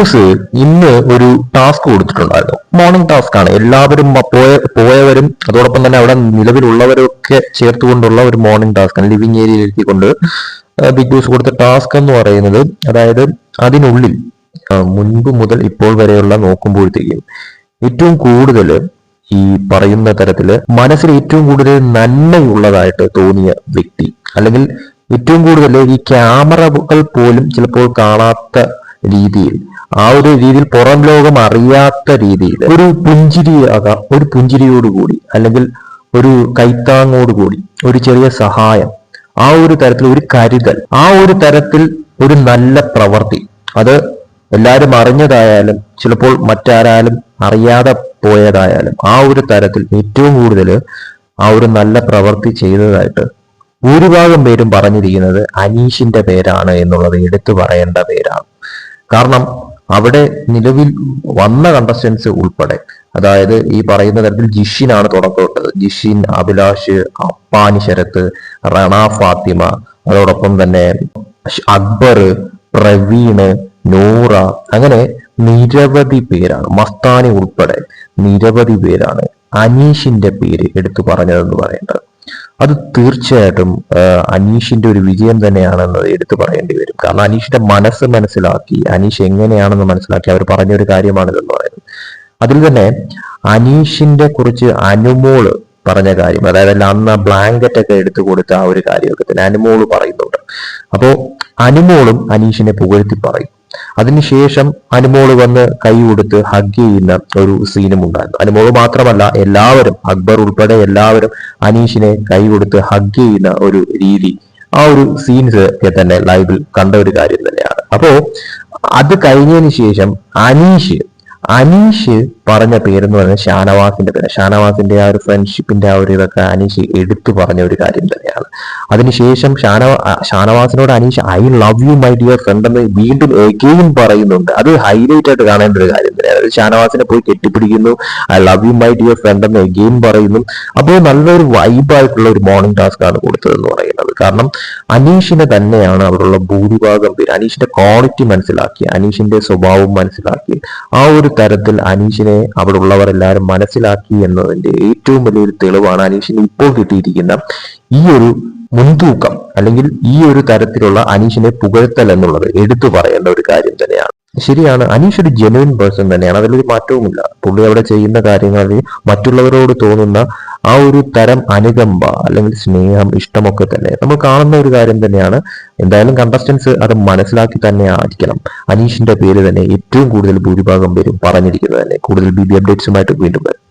Boss ഇന്ന് ഒരു task കൊടുത്തിട്ടുണ്ടായിരുന്നു. മോർണിംഗ് ടാസ്ക് ആണ്. എല്ലാവരും പോയ പോയവരും അതോടൊപ്പം തന്നെ അവിടെ നിലവിലുള്ളവരൊക്കെ ചേർത്തുകൊണ്ടുള്ള ഒരു മോർണിംഗ് ടാസ്ക് ആണ്. ലിവിങ് ഏരിയയിൽ എത്തിക്കൊണ്ട് ബിഗ് ബോസ് കൊടുത്ത ടാസ്ക് എന്ന് പറയുന്നത് അതായത് അതിനുള്ളിൽ മുൻപ് മുതൽ ഇപ്പോൾ വരെയുള്ള നോക്കുമ്പോഴത്തേക്കും ഏറ്റവും കൂടുതൽ ഈ പറയുന്ന തരത്തിൽ മനസ്സിൽ ഏറ്റവും കൂടുതൽ നന്മയുള്ളതായിട്ട് തോന്നിയ വ്യക്തി അല്ലെങ്കിൽ ഏറ്റവും കൂടുതൽ ഈ ക്യാമറകൾ പോലും ചിലപ്പോൾ കാണാത്ത രീതിയിൽ ആ ഒരു രീതിയിൽ പുറം ലോകം അറിയാത്ത രീതിയിൽ ഒരു പുഞ്ചിരിയാകാം ഒരു പുഞ്ചിരിയോടുകൂടി അല്ലെങ്കിൽ ഒരു കൈത്താങ്ങോടുകൂടി ഒരു ചെറിയ സഹായം ആ ഒരു തരത്തിൽ ഒരു കരുതൽ ആ ഒരു തരത്തിൽ ഒരു നല്ല പ്രവൃത്തി. അത് എല്ലാവരും അറിഞ്ഞതായാലും ചിലപ്പോൾ മറ്റാരായാലും അറിയാതെ പോയതായാലും ആ ഒരു തരത്തിൽ ഏറ്റവും കൂടുതൽ ആ ഒരു നല്ല പ്രവൃത്തി ചെയ്തതായിട്ട് ഭൂരിഭാഗം പേരും പറഞ്ഞിരിക്കുന്നത് അനീഷിന്റെ പേരാണ് എന്നുള്ളത് എടുത്തു പറയേണ്ട പേരാണ്. കാരണം അവിടെ നിലവിൽ വന്ന കണ്ടസ്റ്റൻസ് ഉൾപ്പെടെ അതായത് ഈ പറയുന്ന തരത്തിൽ ജിഷിനാണ് തുടക്കമിട്ടത്. ജിഷിൻ അഭിലാഷ് അപ്പാനി ശരത്ത് റണ ഫാത്തിമ അതോടൊപ്പം തന്നെ അക്ബർ പ്രവീണ് നൂറ അങ്ങനെ നിരവധി പേരാണ്. മസ്താനി ഉൾപ്പെടെ നിരവധി പേരാണ് അനീഷിന്റെ പേര് എടുത്തു പറഞ്ഞതെന്ന് പറയേണ്ടത്. അത് തീർച്ചയായിട്ടും അനീഷിന്റെ ഒരു വിജയം തന്നെയാണെന്നത് എടുത്തു പറയേണ്ടി വരും. കാരണം അനീഷിന്റെ മനസ്സ് മനസ്സിലാക്കി അനീഷ് എങ്ങനെയാണെന്ന് മനസ്സിലാക്കി അവർ പറഞ്ഞ ഒരു കാര്യമാണിതെന്ന് പറയുന്നത്. അതിൽ തന്നെ അനീഷിന്റെ കുറിച്ച് അനുമോൾ പറഞ്ഞ കാര്യം അതായത് അന്ന് ബ്ലാങ്കറ്റ് ഒക്കെ എടുത്തു കൊടുത്ത ആ ഒരു കാര്യമൊക്കെ തന്നെ അനുമോൾ പറയുന്നുണ്ട്. അപ്പോ അനുമോളും അനീഷിനെ പുകഴ്ത്തി പറയും. അതിനുശേഷം അനുമോൾ വന്ന് കൈ കൊടുത്ത് ഹഗ് ചെയ്യുന്ന ഒരു സീനും ഉണ്ടായിരുന്നു. അനുമോൾ മാത്രമല്ല എല്ലാവരും അക്ബർ ഉൾപ്പെടെ എല്ലാവരും അനീഷിനെ കൈ കൊടുത്ത് ഹഗ് ചെയ്യുന്ന ഒരു രീതി ആ ഒരു സീൻസ് തന്നെ ലൈവിൽ കണ്ട ഒരു കാര്യം തന്നെയാണ്. അപ്പോ അത് കഴിഞ്ഞതിന് ശേഷം അനീഷ് അനീഷ് പറഞ്ഞ പേരെന്ന് പറയുന്നത് ഷാനവാസിന്റെ പേര് ഷാനവാസിന്റെ ആ ഒരു ഫ്രണ്ട്ഷിപ്പിന്റെ ആ ഒരു ഇതൊക്കെ അനീഷ് എടുത്തു പറഞ്ഞ ഒരു കാര്യം തന്നെയാണ്. അതിനുശേഷം ഷാനവാ ഷാനവാസിനോട് Aneesh I love you my dear friend എന്ന് വീണ്ടും എഗെയിൻ പറയുന്നുണ്ട്. അത് ഹൈലൈറ്റ് ആയിട്ട് കാണേണ്ട ഒരു കാര്യം തന്നെയാണ്. ഷാനവാസിനെ പോയി കെട്ടിപ്പിടിക്കുന്നു. I love you my dear friend എന്ന് എഗെയിൻ പറയുന്നു. അപ്പോൾ നല്ലൊരു വൈബായിട്ടുള്ള ഒരു മോർണിംഗ് ടാസ്ക് ആണ് കൊടുത്തതെന്ന് പറയുന്നത്. കാരണം അനീഷിനെ തന്നെയാണ് അവരുള്ള ഭൂരിഭാഗം പേര് അനീഷിന്റെ ക്വാളിറ്റി മനസ്സിലാക്കി അനീഷിന്റെ സ്വഭാവം മനസ്സിലാക്കി ആ ഒരു തരത്തിൽ അനീഷിനെ അവിടെ ഉള്ളവർ എല്ലാവരും മനസ്സിലാക്കി എന്നതിന്റെ ഏറ്റവും വലിയൊരു തെളിവാണ് അനീഷിന് ഇപ്പോൾ കിട്ടിയിരിക്കുന്ന ഈ ഒരു മുൻതൂക്കം അല്ലെങ്കിൽ ഈ ഒരു തരത്തിലുള്ള അനീഷിനെ പുകഴ്ത്തൽ എന്നുള്ളത് എടുത്തു പറയേണ്ട ഒരു കാര്യം തന്നെയാണ്. ശരിയാണ് അനീഷ് ഒരു ജെനുവിൻ പേഴ്സൺ തന്നെയാണ്. അതിലൊരു മാറ്റവുമില്ല. പുള്ളി അവിടെ ചെയ്യുന്ന കാര്യങ്ങളിൽ മറ്റുള്ളവരോട് തോന്നുന്ന ആ ഒരു തരം അനുകമ്പ അല്ലെങ്കിൽ സ്നേഹം ഇഷ്ടമൊക്കെ തന്നെ നമ്മൾ കാണുന്ന ഒരു കാര്യം തന്നെയാണ്. എന്തായാലും കണ്ടസ്റ്റൻസ് അത് മനസ്സിലാക്കി തന്നെ ആയിരിക്കണം. അനീഷിന്റെ പേര് തന്നെ ഏറ്റവും കൂടുതൽ ഭൂരിഭാഗം പേരും പറഞ്ഞിരിക്കുന്നത് തന്നെ. കൂടുതൽ ബി ബി അപ്ഡേറ്റ്സുമായിട്ട് വീണ്ടും വരും.